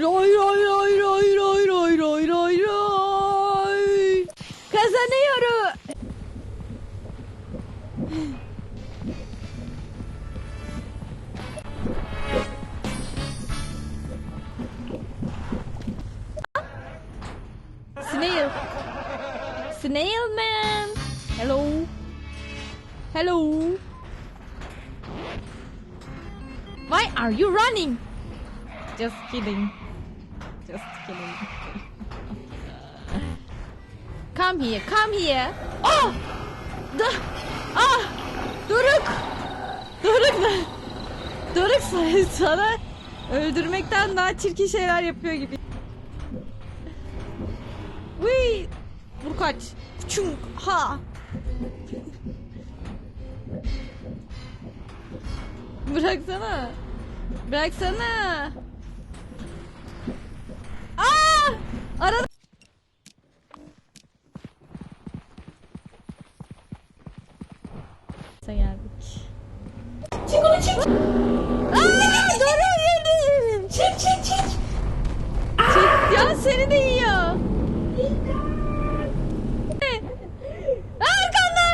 Roy roy roy roy roy roy roy roy roy. Kazanıyorum. Snail. Snail man. Hello. Hello. Why are you running? Just kidding. Just kidding. Come here, come here. Oh! Da ah! Doruk! Doruk? Doruk sana, öldürmekten daha çirkin şeyler yapıyor gibi. Uy! Vur kaç. Çung ha. Bıraksana. Bıraksana. Aa! Arada geldik. Çık onu çık. Aa, doğru yedim. Çık çık çık. Çık ya seni de yiyor. Arkanda.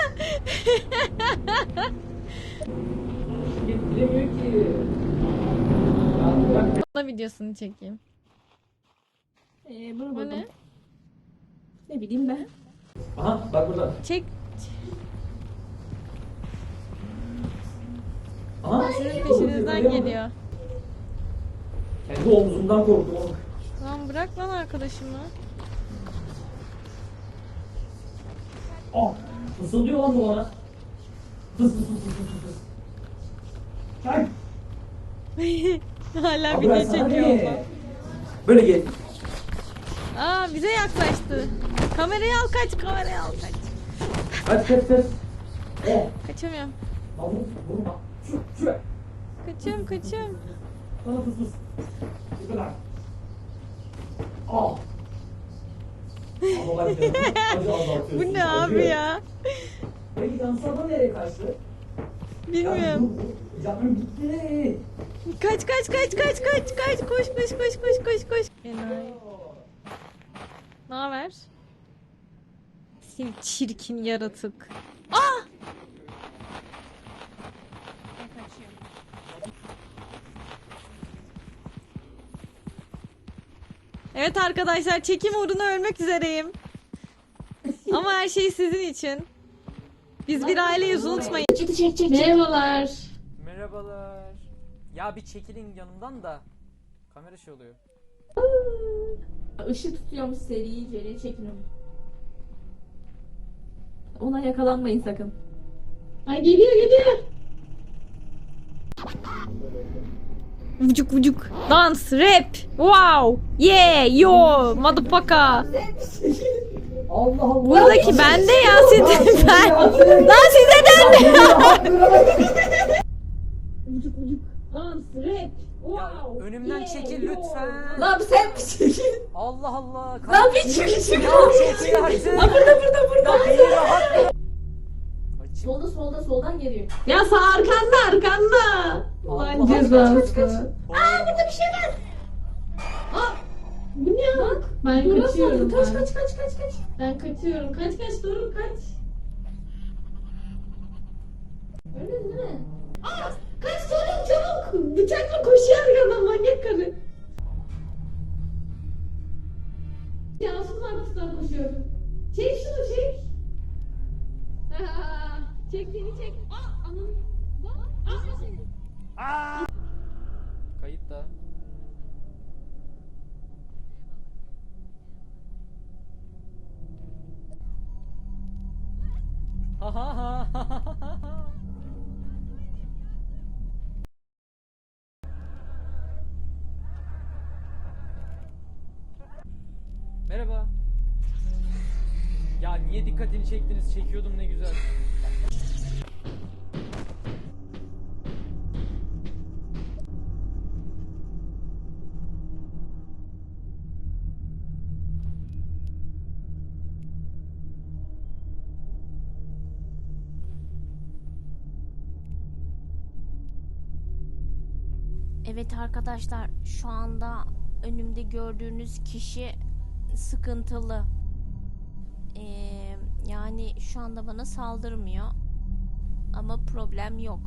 Getiremiyor ki. Ona videosunu çekeyim. Ee, bunu Bu buldum. ne? Ne bileyim ben. Aha bak burada. Çek. Aha. Sizin peşinizden geliyor. Kendi omzumdan korktum. Lan bırak lan arkadaşımı. Ah. Fısıldıyor lan bu bana. Fıs fıs fıs fıs fıs. Çay. Hala video çekiyor ama. Böyle gel. Aa bize yaklaştı. Kamerayı al kaç, kamerayı al kaç. Kaç kaç kaç. Eh. Kaçamıyorum. Lan vur, vurma. Şu şu. Kaçıyorum, kaçıyorum. Sana fıs fıs. Bu kadar. Azaltıyorsun. Bu ne abi ya? Peki dansada nereye kaçtı? Bilmiyorum. Canım gitti. Kaç kaç kaç kaç kaç kaç koş koş koş koş koş koş. Enayi. Ne haber? Seni çirkin yaratık. Ah! Evet arkadaşlar çekim uğruna ölmek üzereyim. Ama her şey sizin için. Biz bir aileyiz unutmayın. Çek çek çek. Merhabalar. Merhabalar. Ya bir çekilin yanımdan da. Kamera şey oluyor. Işık tutuyormuş seri iyice çekin onu. Ona yakalanmayın sakın. Ay geliyor geliyor. Vucuk vucuk. Dans, rap. Wow. Yeah, yo, motherfucker. Allah Allah. Buradaki bende ya sizin ben. Lan size dendi. Vucuk vucuk. Dans, rap. Ya Wow. önümden yeah, çekil lütfen. Lan sen misin? Allah Allah. Lan bir çık. Ya çekil artık. Lan burada burada burada. Ya beni rahat. Çık. Solda solda soldan geliyor. Ya sağ arkanda arkanda. Ulan Allah cezası. Aa burada bir şey var. Aa. Bu ne ya? Bak. Ben Duramam. kaçıyorum Kaç ben. kaç kaç kaç kaç. Ben kaçıyorum. Kaç kaç durun kaç. Ölmedin değil mi? Aa, kaç çabuk. Bıçakla koşuyor arkadan manyak karı. Cansız arkasından koşuyorum. Çek şunu çek. Aa, çek seni çek. Aa, anam. Aa, seni. Aa! Kayıt da. Ha ha ha ha ha Merhaba. Ya niye dikkatini çektiniz? Çekiyordum ne güzel. Evet arkadaşlar şu anda önümde gördüğünüz kişi sıkıntılı. Ee, yani şu anda bana saldırmıyor. Ama problem yok.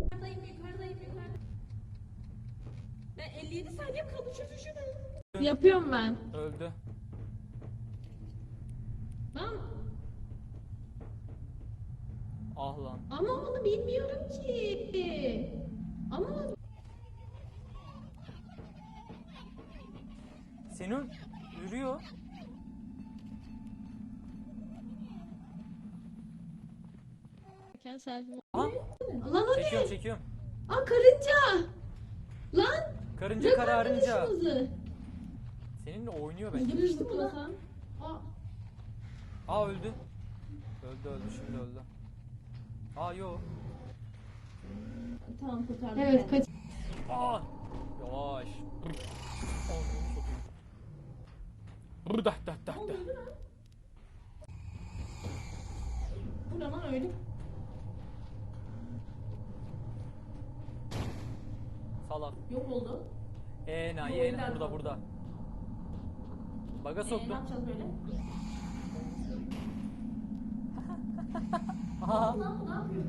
Yukarıdayım yukarıdayım yukarıdayım. Ben 57 saniyem kaldı çözün şunu. Yapıyorum ben. Öldü. Lan Ah lan. ama onu bilmiyorum ki. Ama Seni yürüyor. Selfie. Aha, lan o ne? çekiyorum çekiyorum. Aa karınca. Lan Karınca bırak kararınca. arkadaşımızı. Seninle oynuyor bence. Öldürmüştüm ulan. Aa Aa öldü. Öldü öldü şimdi öldü. Aa yo. tamam kurtardım. Evet kaç. Aa. Yavaş. Ananı sokayım. Brr, dah, dah, dah, dah. Bu ne lan öyle? Salak. Yok oldu. Eee nayi en oyundan burada burada. Baga Ee, ne soktum. yapacağız böyle? Aha. Lan bu ne yapıyor?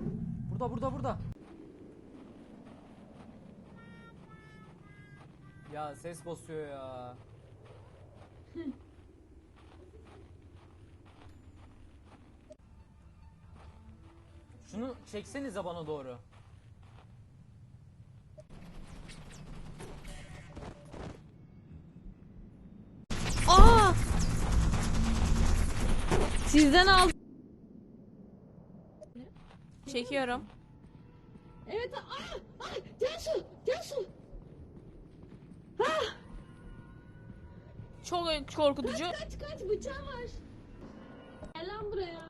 Burada burada burada. Ya ses basıyor ya. Şunu çeksenize bana doğru. Aa! Sizden aldım. Çekiyorum. Evet aa, aa Cansu Cansu. Çok korkutucu. Kaç kaç bıçağı var. Gel lan buraya.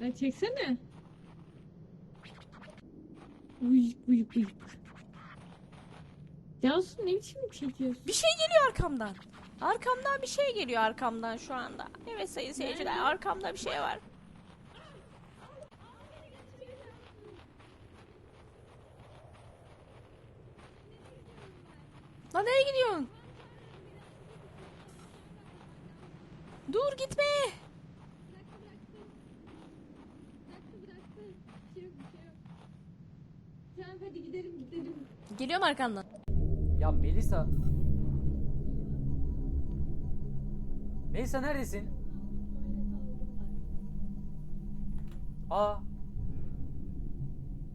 Ya çeksene. Uy uy uy. Cansu ne biçim çekiyorsun? Bir şey geliyor arkamdan. Arkamdan bir şey geliyor arkamdan şu anda. Evet sayın seyirciler arkamda bir şey var. Lan nereye gidiyorsun? Dur gitme. Tamam hadi gidelim gidelim. Geliyorum arkandan. Ya Melisa. Melisa neredesin? Aa.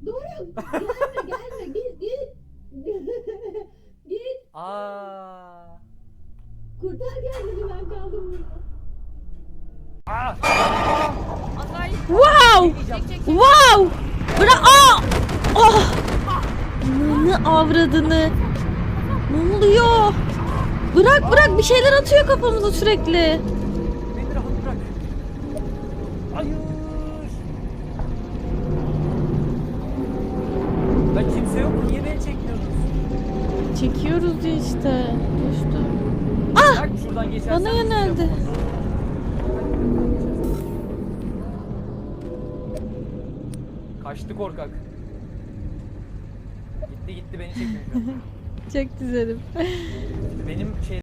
Durun. Gelme gelme git git. git. Aa. Kurtar kendini ben kaldım burada. Aa. Wow! Wow! Bırak! Aa! Oh! Ne avradını? Ne oluyor? Bırak bırak bir şeyler atıyor kafamıza sürekli. Beni rahat bırak. Hayır. Ben kimse yok? Niye beni çekmiyorsunuz? Çekiyoruz ya işte. Düştü. Bak şuradan geçersen. Bana yöneldi. Kaçtı korkak. Gitti gitti beni çekmiyor. Çok güzelim. Benim şey